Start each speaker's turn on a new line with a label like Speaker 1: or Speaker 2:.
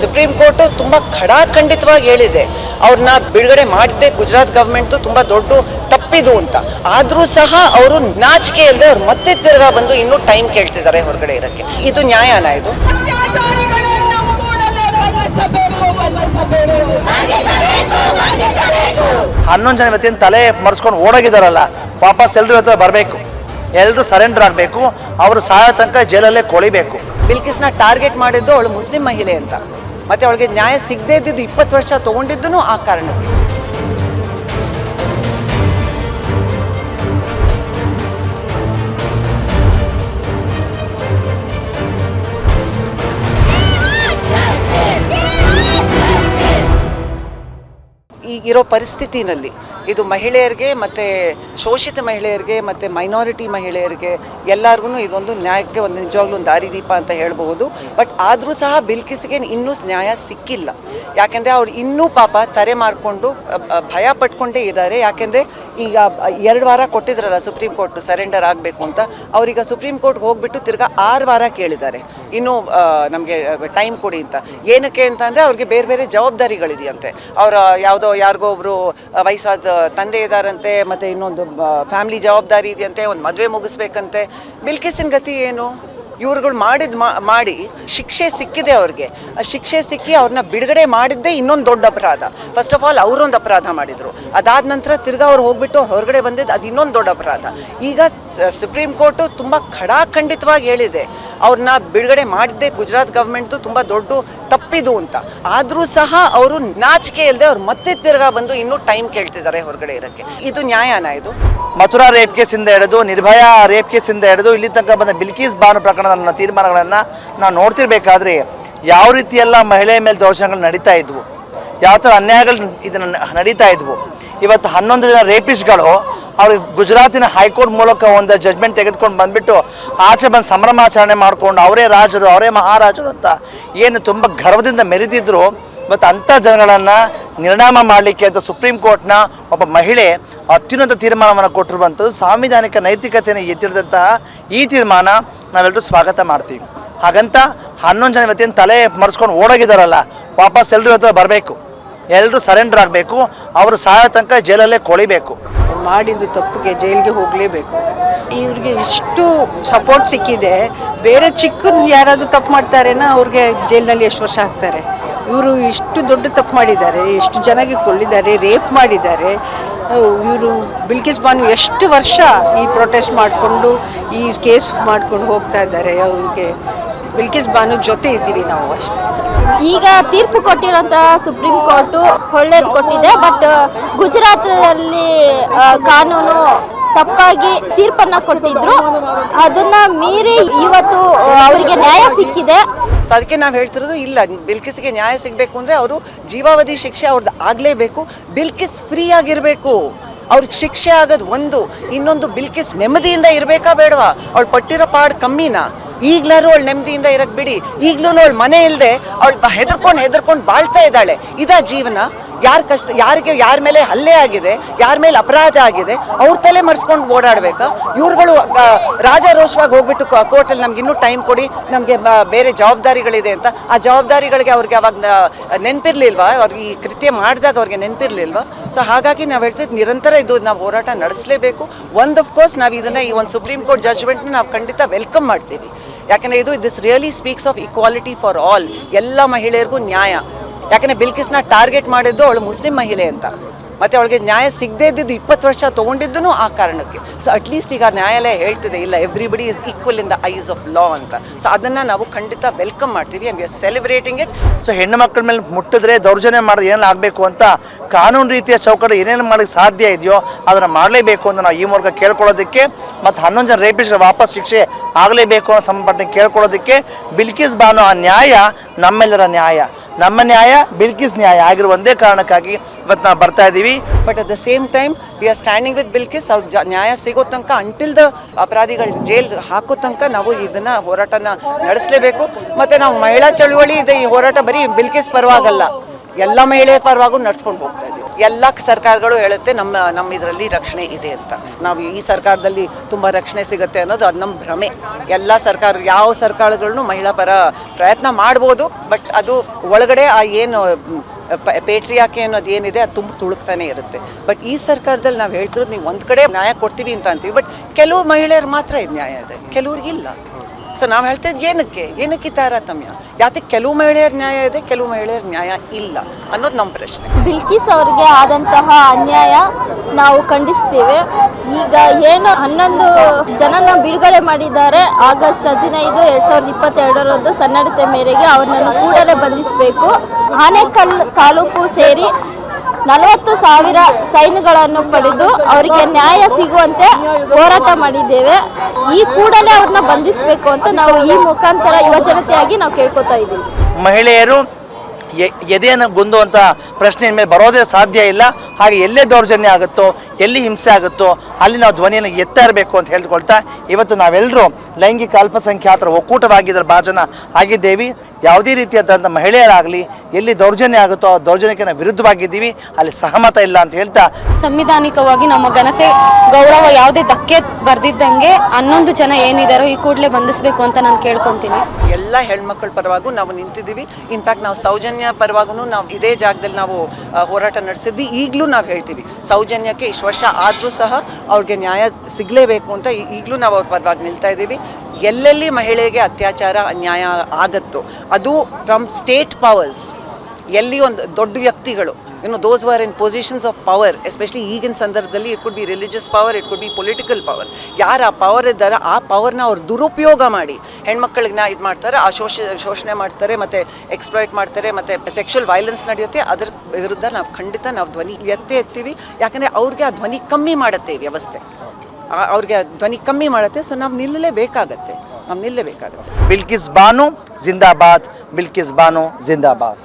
Speaker 1: Supreme court ತುಂಬ ಖಡಾಖಂಡಿತವಾಗಿ ಹೇಳಿದೆ. ಅವ್ರನ್ನ ಬಿಡುಗಡೆ ಮಾಡಿದೆ ಗುಜರಾತ್ ಗವರ್ಮೆಂಟ್ ತುಂಬಾ ದೊಡ್ಡ ತಪ್ಪಿದು ಅಂತ. ಆದರೂ ಸಹ ಅವರು ನಾಚಿಕೆ ಇಲ್ಲದೆ ಅವ್ರು ಮತ್ತೆ ತಿರ್ಗಾ ಬಂದು ಇನ್ನೂ ಟೈಮ್ ಕೇಳ್ತಿದ್ದಾರೆ ಹೊರಗಡೆ ಇರಕ್ಕೆ. ಇದು ನ್ಯಾಯನ ಇದು?
Speaker 2: ಹನ್ನೊಂದು ಜನ ವ್ಯಕ್ತಿಯನ್ನು ತಲೆ ಮರೆಸ್ಕೊಂಡು ಓಡೋಗಿದಾರಲ್ಲ ವಾಪಸ್ ಎಲ್ಲರೂ ಹತ್ರ ಬರಬೇಕು. ಎಲ್ಲರೂ ಸರೆಂಡರ್ ಆಗಬೇಕು. ಅವರು ಸಾಯೋ ತನಕ ಜೈಲಲ್ಲೇ ಕೊಳಿಬೇಕು.
Speaker 1: ಬಿಲ್ಕಿಸ್ನ ಟಾರ್ಗೆಟ್ ಮಾಡಿದ್ದು ಅವಳು ಮುಸ್ಲಿಂ ಮಹಿಳೆ ಅಂತ. ಮತ್ತೆ ಅವಳಿಗೆ ನ್ಯಾಯ ಸಿಗದೇ ಇದ್ದಿದ್ದು ಇಪ್ಪತ್ತು ವರ್ಷ ತಗೊಂಡಿದ್ದನು ಆ ಕಾರಣಕ್ಕೆ. ಈಗಿರೋ ಪರಿಸ್ಥಿತಿನಲ್ಲಿ ಇದು ಮಹಿಳೆಯರಿಗೆ ಮತ್ತು ಶೋಷಿತ ಮಹಿಳೆಯರಿಗೆ ಮತ್ತು ಮೈನಾರಿಟಿ ಮಹಿಳೆಯರಿಗೆ ಎಲ್ಲರಿಗೂ ಇದೊಂದು ನ್ಯಾಯಕ್ಕೆ ಒಂದು ನಿಜವಾಗ್ಲೂ ಒಂದು ದಾರಿದೀಪ ಅಂತ ಹೇಳ್ಬೋದು ಬಟ್ ಆದರೂ ಸಹ ಬಿಲ್ಕಿಸ್ಗೆ ಇನ್ನೂ ನ್ಯಾಯ ಸಿಕ್ಕಿಲ್ಲ. ಯಾಕೆಂದರೆ ಅವ್ರು ಇನ್ನೂ ಪಾಪ ತರೆ ಮಾರ್ಕೊಂಡು ಭಯ ಪಟ್ಕೊಂಡೇ ಇದ್ದಾರೆ. ಯಾಕೆಂದರೆ ಈಗ ಎರಡು ವಾರ ಕೊಟ್ಟಿದ್ರಲ್ಲ ಸುಪ್ರೀಂ ಕೋರ್ಟ್ ಸರೆಂಡರ್ ಆಗಬೇಕು ಅಂತ. ಅವ್ರೀಗ ಸುಪ್ರೀಂ ಕೋರ್ಟ್ಗೆ ಹೋಗ್ಬಿಟ್ಟು ತಿರ್ಗಾ ಆರು ವಾರ ಕೇಳಿದ್ದಾರೆ. ಇನ್ನೂ ನಮಗೆ ಟೈಮ್ ಕೊಡಿ ಅಂತ. ಏನಕ್ಕೆ ಅಂತಂದರೆ ಅವ್ರಿಗೆ ಬೇರೆ ಬೇರೆ ಜವಾಬ್ದಾರಿಗಳಿದೆಯಂತೆ. ಅವರ ಯಾವುದೋ, ಯಾರಿಗೋ ಒಬ್ಬರು ವಯಸ್ಸಾದ ತಂದೆ ಇದ್ದಾರಂತೆ ಮತ್ತು ಇನ್ನೊಂದು ಫ್ಯಾಮಿಲಿ ಜವಾಬ್ದಾರಿ ಇದೆಯಂತೆ ಒಂದು ಮದುವೆ ಮುಗಿಸ್ಬೇಕಂತೆ. ಬಿಲ್ಕಿಸಿನ ಗತಿ ಏನು? ಇವ್ರುಗಳು ಮಾಡಿದ ಮಾಡಿ ಶಿಕ್ಷೆ ಸಿಕ್ಕಿದೆ ಅವ್ರಿಗೆ. ಆ ಶಿಕ್ಷೆ ಸಿಕ್ಕಿ ಅವ್ರನ್ನ ಬಿಡುಗಡೆ ಮಾಡಿದ್ದೇ ಇನ್ನೊಂದು ದೊಡ್ಡ ಅಪರಾಧ. ಫಸ್ಟ್ ಆಫ್ ಆಲ್ ಅವರೊಂದು ಅಪರಾಧ ಮಾಡಿದರು. ಅದಾದ ನಂತರ ತಿರ್ಗಾ ಅವ್ರು ಹೋಗ್ಬಿಟ್ಟು ಹೊರಗಡೆ ಬಂದಿದ್ದು ಅದು ಇನ್ನೊಂದು ದೊಡ್ಡ ಅಪರಾಧ. ಈಗ ಸುಪ್ರೀಂ ಕೋರ್ಟು ತುಂಬ ಖಡಾಖಂಡಿತವಾಗಿ ಹೇಳಿದೆ ಅವ್ರನ್ನ ಬಿಡುಗಡೆ ಮಾಡಿದ್ದೆ ಗುಜರಾತ್ ಗವರ್ಮೆಂಟ್ದು ತುಂಬ ದೊಡ್ಡ ತಪ್ಪಿದು ಅಂತ. ಆದರೂ ಸಹ ಅವರು ನಾಚಿಕೆ ಇಲ್ಲದೆ ಅವ್ರು ಮತ್ತೆ ತಿರ್ಗಾ ಬಂದು ಇನ್ನೂ ಟೈಮ್ ಕೇಳ್ತಿದ್ದಾರೆ ಹೊರಗಡೆ ಇರೋಕ್ಕೆ. ಇದು ನ್ಯಾಯನ ಇದು?
Speaker 2: ಮಥುರಾ ರೇಪ್ ಕೇಸಿಂದ ಹಿಡಿದು ನಿರ್ಭಯಾ ರೇಪ್ ಕೇಸಿಂದ ಹಿಡಿದು ಇಲ್ಲಿ ತನಕ ಬಂದ ಬಿಲ್ಕೀಸ್ ಬಾನು ಪ್ರಕರಣದ ತೀರ್ಮಾನಗಳನ್ನು ನಾವು ನೋಡ್ತಿರ್ಬೇಕಾದ್ರೆ ಯಾವ ರೀತಿಯೆಲ್ಲ ಮಹಿಳೆಯ ಮೇಲೆ ದೌರ್ಜನ್ಯಗಳು ನಡೀತಾ ಇದ್ವು? ಯಾವ ಥರ ಅನ್ಯಾಯಗಳು ಇದನ್ನು ನಡೀತಾ ಇದ್ವು? ಇವತ್ತು ಹನ್ನೊಂದು ಜನ ರೇಪಿಸ್ಟ್ಗಳು ಅವ್ರಿಗೆ ಗುಜರಾತಿನ ಹೈಕೋರ್ಟ್ ಮೂಲಕ ಒಂದು ಜಜ್ಮೆಂಟ್ ತೆಗೆದುಕೊಂಡು ಬಂದ್ಬಿಟ್ಟು ಆಚೆ ಬಂದು ಸಂಭ್ರಮಾಚರಣೆ ಮಾಡಿಕೊಂಡು ಅವರೇ ರಾಜರು, ಅವರೇ ಮಹಾರಾಜರು ಅಂತ ಏನು ತುಂಬ ಗರ್ವದಿಂದ ಮೆರೆದಿದ್ರು. ಮತ್ತು ಅಂಥ ಜನಗಳನ್ನು ನಿರ್ಣಾಮ ಮಾಡಲಿಕ್ಕೆ ಅಂತ ಸುಪ್ರೀಂ ಕೋರ್ಟ್ನ ಒಬ್ಬ ಮಹಿಳೆ ಅತ್ಯುನ್ನತ ತೀರ್ಮಾನವನ್ನು ಕೊಟ್ಟಿರುವಂಥದ್ದು ಸಾಂವಿಧಾನಿಕ ನೈತಿಕತೆಯನ್ನು ಎತ್ತಿರದಂತಹ ಈ ತೀರ್ಮಾನ ನಾವೆಲ್ಲರೂ ಸ್ವಾಗತ ಮಾಡ್ತೀವಿ. ಹಾಗಂತ ಹನ್ನೊಂದು ಜನ ಇವತ್ತಿನ ತಲೆ ಮರೆಸ್ಕೊಂಡು ಓಡೋಗಿದಾರಲ್ಲ ವಾಪಸ್ ಎಲ್ಲರೂ ಇವತ್ತು ಬರಬೇಕು. ಎಲ್ಲರೂ ಸರೆಂಡರ್ ಆಗಬೇಕು. ಅವರು ಸಾಯೋ ತನಕ ಜೈಲಲ್ಲೇ ಕೊಳಿಬೇಕು.
Speaker 3: ಮಾಡಿದ್ದು ತಪ್ಪಿಗೆ ಜೈಲಿಗೆ ಹೋಗಲೇಬೇಕು. ಇವ್ರಿಗೆ ಇಷ್ಟು ಸಪೋರ್ಟ್ ಸಿಕ್ಕಿದೆ. ಬೇರೆ ಚಿಕ್ಕ ಯಾರಾದರೂ ತಪ್ಪು ಮಾಡ್ತಾರೇನ ಅವ್ರಿಗೆ ಜೈಲಿನಲ್ಲಿ ಎಷ್ಟು ವರ್ಷ ಹಾಕ್ತಾರೆ? ಇವರು ಇಷ್ಟು ದೊಡ್ಡ ತಪ್ಪು ಮಾಡಿದ್ದಾರೆ, ಎಷ್ಟು ಜನಗೆ ಕೊಳ್ಳಿದ್ದಾರೆ, ರೇಪ್ ಮಾಡಿದ್ದಾರೆ. ಇವರು ಬಿಲ್ಕಿಸ್ ಬಾನು ಎಷ್ಟು ವರ್ಷ ಈ ಪ್ರೊಟೆಸ್ಟ್ ಮಾಡಿಕೊಂಡು, ಈ ಕೇಸ್ ಮಾಡ್ಕೊಂಡು ಹೋಗ್ತಾ ಇದ್ದಾರೆ, ಅವ್ರಿಗೆ ಬಿಲ್ಕಿಸ್ ಬಾನು ಜೊತೆ ಇದ್ದೀವಿ ನಾವು ಅಷ್ಟೇ.
Speaker 4: ಈಗ ತೀರ್ಪು ಕೊಟ್ಟಿರೋಂತಹ ಸುಪ್ರೀಂ ಕೋರ್ಟು ಒಳ್ಳೇದು ಕೊಟ್ಟಿದೆ, ಬಟ್ ಗುಜರಾತಲ್ಲಿ ಅಲ್ಲಿ ಕಾನೂನು ತಪ್ಪಾಗಿ ತೀರ್ಪನ್ನ ಕೊಟ್ಟಿದ್ರು. ಅದನ್ನ ಮೀರಿ ಇವತ್ತು ಅವರಿಗೆ ನ್ಯಾಯ ಸಿಕ್ಕಿದೆ.
Speaker 1: ಸೊ ಅದಕ್ಕೆ ನಾವು ಹೇಳ್ತಿರೋದು ಇಲ್ಲ. ಬಿಲ್ಕಿಸ್ಗೆ ನ್ಯಾಯ ಸಿಗಬೇಕು ಅಂದ್ರೆ ಅವರು ಜೀವಾವಧಿ ಶಿಕ್ಷೆ ಅವ್ರದ್ದು ಆಗಲೇಬೇಕು. ಬಿಲ್ಕಿಸ್ ಫ್ರೀ ಆಗಿರಬೇಕು. ಅವ್ರಿಗೆ ಶಿಕ್ಷೆ ಆಗೋದು ಒಂದು, ಇನ್ನೊಂದು ಬಿಲ್ಕಿಸ್ ನೆಮ್ಮದಿಯಿಂದ ಇರಬೇಕಾ ಬೇಡವಾ? ಅವಳು ಪಟ್ಟಿರೋ ಪಾಡ್ ಕಮ್ಮಿನಾ? ಈಗ್ಲಾರು ಅವಳು ನೆಮ್ಮದಿಯಿಂದ ಇರಕ್ ಬಿಡಿ. ಈಗ್ಲೂ ಅವಳು ಮನೆ ಇಲ್ಲದೆ ಅವಳು ಹೆದರ್ಕೊಂಡು ಹೆದರ್ಕೊಂಡು ಬಾಳ್ತಾ ಇದ್ದಾಳೆ. ಇದಾ ಜೀವನ? ಯಾರ ಕಷ್ಟ, ಯಾರಿಗೆ ಯಾರ ಮೇಲೆ ಹಲ್ಲೆ ಆಗಿದೆ, ಯಾರ ಮೇಲೆ ಅಪರಾಧ ಆಗಿದೆ, ಅವ್ರ ತಲೆ ಮರೆಸ್ಕೊಂಡು ಓಡಾಡಬೇಕಾ? ಇವ್ರುಗಳು ರಾಜಾರೋಷವಾಗಿ ಹೋಗ್ಬಿಟ್ಟು ಕೋರ್ಟಲ್ಲಿ ನಮ್ಗೆ ಇನ್ನೂ ಟೈಮ್ ಕೊಡಿ, ನಮಗೆ ಬೇರೆ ಜವಾಬ್ದಾರಿಗಳಿದೆ ಅಂತ. ಆ ಜವಾಬ್ದಾರಿಗಳಿಗೆ ಅವ್ರಿಗೆ ಅವಾಗ ನೆನಪಿರ್ಲಿಲ್ವಾ? ಅವ್ರಿಗೆ ಈ ಕೃತ್ಯ ಮಾಡಿದಾಗ ಅವ್ರಿಗೆ ನೆನಪಿರ್ಲಿಲ್ವಾ? ಸೊ ಹಾಗಾಗಿ ನಾವು ಹೇಳ್ತಿದ್ದು ನಿರಂತರ ಇದು ನಾವು ಹೋರಾಟ ನಡೆಸಲೇಬೇಕು. ಒಂದು ಆಫ್ ಕೋರ್ಸ್ ನಾವು ಇದನ್ನು ಈ ಒಂದು ಸುಪ್ರೀಂ ಕೋರ್ಟ್ ಜಜ್ಮೆಂಟ್ನ ನಾವು ಖಂಡಿತ ವೆಲ್ಕಮ್ ಮಾಡ್ತೀವಿ. ಯಾಕಂದರೆ ಇದು this really speaks of equality for all ಎಲ್ಲ ಮಹಿಳೆಯರಿಗೂ ನ್ಯಾಯ. ಯಾಕಂದರೆ ಬಿಲ್ಕಿಸ್ನ ಟಾರ್ಗೆಟ್ ಮಾಡಿದ್ದು ಅವಳು ಮುಸ್ಲಿಂ ಮಹಿಳೆ ಅಂತ. ಮತ್ತೆ ಅವಳಿಗೆ ನ್ಯಾಯ ಸಿಗದೇ ಇದ್ದಿದ್ದು ಇಪ್ಪತ್ತು ವರ್ಷ ತೊಗೊಂಡಿದ್ದು ಆ ಕಾರಣಕ್ಕೆ. ಸೊ ಅಟ್ಲೀಸ್ಟ್ ಈಗ ನ್ಯಾಯಾಲಯ ಹೇಳ್ತಿದೆ, ಇಲ್ಲ everybody is equal in the eyes of law ಅಂತ. ಸೊ ಅದನ್ನು ನಾವು ಖಂಡಿತ ವೆಲ್ಕಮ್ ಮಾಡ್ತೀವಿ and we are celebrating it
Speaker 2: so ಹೆಣ್ಣು ಮಕ್ಕಳ ಮೇಲೆ ಮುಟ್ಟಿದ್ರೆ ದೌರ್ಜನ್ಯ ಮಾಡಿದ್ರೆ ಏನೆಲ್ಲ ಆಗಬೇಕು ಅಂತ ಕಾನೂನು ರೀತಿಯ ಚೌಕಟ್ಟು ಏನೇನು ಮಾಡಲಿಕ್ಕೆ ಸಾಧ್ಯ ಇದೆಯೋ ಅದನ್ನು ಮಾಡಲೇಬೇಕು ಅಂತ ನಾವು ಈ ಮೂಲಕ ಕೇಳ್ಕೊಳ್ಳೋದಕ್ಕೆ ಮತ್ತು ಹನ್ನೊಂದು ಜನ ರೇಪಿಸ್ಟ್ಗೆ ವಾಪಸ್ ಶಿಕ್ಷೆ ಆಗಲೇಬೇಕು ಅನ್ನೋ ಸಂಬಂಧಪಟ್ಟ ಕೇಳ್ಕೊಳ್ಳೋದಕ್ಕೆ ಬಿಲ್ಕಿಸ್ ಬಾನು ಆ ನ್ಯಾಯ ನಮ್ಮೆಲ್ಲರ ನ್ಯಾಯ. ನಮ್ಮ ನ್ಯಾಯ ಬಿಲ್ಕಿಸ್ ನ್ಯಾಯ ಆಗಿರೋ ಒಂದೇ ಕಾರಣಕ್ಕಾಗಿ ಇವತ್ತು ನಾವು ಬರ್ತಾ ಇದ್ದೀವಿ.
Speaker 1: But at the same time we are standing with Bilkis ಅವ್ರ ನ್ಯಾಯ ಸಿಗೋ ತನಕ ಅಂಟಿಲ್ ದ ಅಪರಾಧಿಗಳು ಜೈಲ್ ಹಾಕೋ ತನಕ ನಾವು ಇದನ್ನ ಹೋರಾಟನ ನಡೆಸಲೇಬೇಕು. ಮತ್ತೆ ನಾವು ಮಹಿಳಾ ಚಳುವಳಿ ಇದೆ, ಈ ಹೋರಾಟ ಬರೀ ಬಿಲ್ಕಿಸ್ ಪರವಾಗಲ್ಲ. ಎಲ್ಲ ಮಹಿಳೆಯರ ಪರವಾಗೂ ನಡ್ಸ್ಕೊಂಡು ಹೋಗ್ತಾ ಇದ್ದೀವಿ. ಎಲ್ಲ ಸರ್ಕಾರಗಳು ಹೇಳುತ್ತೆ ನಮ್ಮ ನಮ್ಮ ಇದರಲ್ಲಿ ರಕ್ಷಣೆ ಇದೆ ಅಂತ. ನಾವು ಈ ಸರ್ಕಾರದಲ್ಲಿ ತುಂಬ ರಕ್ಷಣೆ ಸಿಗುತ್ತೆ ಅನ್ನೋದು ಅದು ನಮ್ಮ ಭ್ರಮೆ. ಎಲ್ಲ ಸರ್ಕಾರ, ಯಾವ ಸರ್ಕಾರಗಳನ್ನು ಮಹಿಳಾ ಪರ ಪ್ರಯತ್ನ ಮಾಡ್ಬೋದು, ಬಟ್ ಅದು ಒಳಗಡೆ ಆ ಏನು ಪೇಟ್ರಿಯಾಕೆ ಅನ್ನೋದು ಏನಿದೆ ಅದು ತುಂಬ ತುಳುಕ್ತಾನೆ ಇರುತ್ತೆ. ಬಟ್ ಈ ಸರ್ಕಾರದಲ್ಲಿ ನಾವು ಹೇಳ್ತಿರೋದು ನೀವು ಒಂದು ಕಡೆ ನ್ಯಾಯ ಕೊಡ್ತೀವಿ ಅಂತ ಅಂತೀವಿ, ಬಟ್ ಕೆಲವು ಮಹಿಳೆಯರು ಮಾತ್ರ ಇದು ನ್ಯಾಯ ಇದೆ. ಕೆಲವ್ರಿಗಿಲ್ಲ ಸೊ ನಾವು ಹೇಳ್ತಾ ಇದ್ದು ಏನಕ್ಕೆ? ಏನಕ್ಕೆ ಈ ತಾರತಮ್ಯ ಯಾತಕ್ಕೆ ಕೆಲವು ಮಹಿಳೆಯರ ನ್ಯಾಯ ಇದೆ, ಕೆಲವು ಮಹಿಳೆಯರ ನ್ಯಾಯ ಇಲ್ಲ ಅನ್ನೋದು ನಮ್ಮ ಪ್ರಶ್ನೆ.
Speaker 4: ಬಿಲ್ಕಿಸ್ ಅವರಿಗೆ ಆದಂತಹ ಅನ್ಯಾಯ ನಾವು ಖಂಡಿಸ್ತೀವಿ. ಈಗ ಏನು ಹನ್ನೊಂದು ಜನನ ಬಿಡುಗಡೆ ಮಾಡಿದ್ದಾರೆ, ಆಗಸ್ಟ್ ಹದಿನೈದು ಎರಡ್ ಸಾವಿರದ ಇಪ್ಪತ್ತೆರಡರಂದು ಸನ್ನಡತೆ ಮೇರೆಗೆ ಅವ್ರನ್ನ ಕೂಡಲೇ ಬಂಧಿಸಬೇಕು. ಆನೆಕಲ್ ತಾಲೂಕು ಸೇರಿ ನಲವತ್ತು ಸಾವಿರ ಸೈನ್ಗಳನ್ನು ಪಡೆದು ಅವರಿಗೆ ನ್ಯಾಯ ಸಿಗುವಂತೆ ಹೋರಾಟ ಮಾಡಿದ್ದೇವೆ. ಈ ಕೂಡಲೇ ಅವ್ರನ್ನ ಬಂಧಿಸಬೇಕು ಅಂತ ನಾವು ಈ ಮುಖಾಂತರ ಯುವಜನತೆಯಾಗಿ ನಾವು ಕೇಳ್ಕೊತಾ ಇದ್ದೀವಿ.
Speaker 2: ಮಹಿಳೆಯರು ಎದೆಯನ್ನು ಗುಂದುವಂಥ ಪ್ರಶ್ನೆ ಮೇಲೆ ಬರೋದೇ ಸಾಧ್ಯ ಇಲ್ಲ. ಹಾಗೆ ಎಲ್ಲೇ ದೌರ್ಜನ್ಯ ಆಗುತ್ತೋ ಎಲ್ಲಿ ಹಿಂಸೆ ಆಗುತ್ತೋ ಅಲ್ಲಿ ನಾವು ಧ್ವನಿಯನ್ನು ಎತ್ತಾ ಇರಬೇಕು ಅಂತ ಹೇಳ್ಕೊಳ್ತಾ ಇವತ್ತು ನಾವೆಲ್ಲರೂ ಲೈಂಗಿಕ ಅಲ್ಪಸಂಖ್ಯಾತರ ಒಕ್ಕೂಟವಾಗಿದ್ದರ ಭಾಜನ ಆಗಿದ್ದೇವೆ. ಯಾವುದೇ ರೀತಿಯಾದಂಥ ಮಹಿಳೆಯರಾಗಲಿ ಎಲ್ಲಿ ದೌರ್ಜನ್ಯ ಆಗುತ್ತೋ ಆ ದೌರ್ಜನ್ಯಕ್ಕೆ ನಾವು ವಿರುದ್ಧವಾಗಿದ್ದೀವಿ. ಅಲ್ಲಿ ಸಹಮತ ಇಲ್ಲ ಅಂತ ಹೇಳ್ತಾ
Speaker 5: ಸಂವಿಧಾನಿಕವಾಗಿ ನಮ್ಮ ಘನತೆ ಗೌರವ ಯಾವುದೇ ಧಕ್ಕೆ ಬರ್ದಿದ್ದಂಗೆ ಹನ್ನೊಂದು ಜನ ಏನಿದಾರೋ ಈ ಕೂಡಲೇ ಬಂಧಿಸಬೇಕು ಅಂತ ನಾನು ಕೇಳ್ಕೊತೀನಿ.
Speaker 1: ಎಲ್ಲ ಹೆಣ್ಮಕ್ಳ ಪರವಾಗೂ ನಾವು ನಿಂತಿದ್ದೀವಿ. ಇನ್ಫ್ಯಾಕ್ಟ್ ನಾವು ಸೌಜನ್ಯ ಪರವಾಗೂ ನಾವು ಇದೇ ಜಾಗದಲ್ಲಿ ನಾವು ಹೋರಾಟ ನಡೆಸಿದ್ವಿ. ಈಗಲೂ ನಾವು ಹೇಳ್ತೀವಿ, ಸೌಜನ್ಯಕ್ಕೆ ಇಷ್ಟು ವರ್ಷ ಆದರೂ ಸಹ ಅವ್ರಿಗೆ ನ್ಯಾಯ ಸಿಗಲೇಬೇಕು ಅಂತ ಈಗಲೂ ನಾವು ಅವ್ರ ಪರವಾಗಿ ನಿಲ್ತಾ ಇದ್ದೀವಿ. ಎಲ್ಲೆಲ್ಲಿ ಮಹಿಳೆಗೆ ಅತ್ಯಾಚಾರ, ಅನ್ಯಾಯ ಆಗತ್ತೋ, ಅದು ಫ್ರಮ್ ಸ್ಟೇಟ್ ಪವರ್ಸ್ ಎಲ್ಲಿ ಒಂದು ದೊಡ್ಡ ವ್ಯಕ್ತಿಗಳು ಇನ್ನು those were in positions of power especially ಈಗಿನ ಸಂದರ್ಭದಲ್ಲಿ it could be religious power it could be political power ಯಾರು ಆ ಪವರ್ ಇದ್ದಾರೆ, ಆ ಪವರ್ನ ಅವ್ರು ದುರುಪಯೋಗ ಮಾಡಿ. ಹೆಣ್ಮಕ್ಳಿಗೆ ನಾ ಇದು ಮಾಡ್ತಾರೆ, ಆ ಶೋಷ, ಶೋಷಣೆ ಮಾಡ್ತಾರೆ, ಮತ್ತು ಎಕ್ಸ್ಪ್ಲಾಯ್ಟ್ ಮಾಡ್ತಾರೆ, ಮತ್ತು ಸೆಕ್ಷುವಲ್ ವೈಲೆನ್ಸ್ ನಡೆಯುತ್ತೆ, ಅದ್ರ ವಿರುದ್ಧ ನಾವು ಖಂಡಿತ ನಾವು ಧ್ವನಿ ಎತ್ತೇ ಎತ್ತೀವಿ. ಯಾಕಂದರೆ ಅವ್ರಿಗೆ ಆ ಧ್ವನಿ ಕಮ್ಮಿ ಮಾಡುತ್ತೆ ಈ ವ್ಯವಸ್ಥೆ. ಅವ್ರಿಗೆ ಧ್ವನಿ ಕಮ್ಮಿ ಮಾಡುತ್ತೆ ಸೊ ನಾವು ನಿಲ್ಲಲೇಬೇಕಾಗತ್ತೆ. ನಾವು ನಿಲ್ಲಬೇಕಾಗತ್ತೆ
Speaker 2: ಬಿಲ್ಕಿಸ್ ಬಾನು ಜಿಂದಾಬಾದ್ ಬಿಲ್ಕಿಸ್ ಬಾನು ಜಿಂದಾಬಾದ್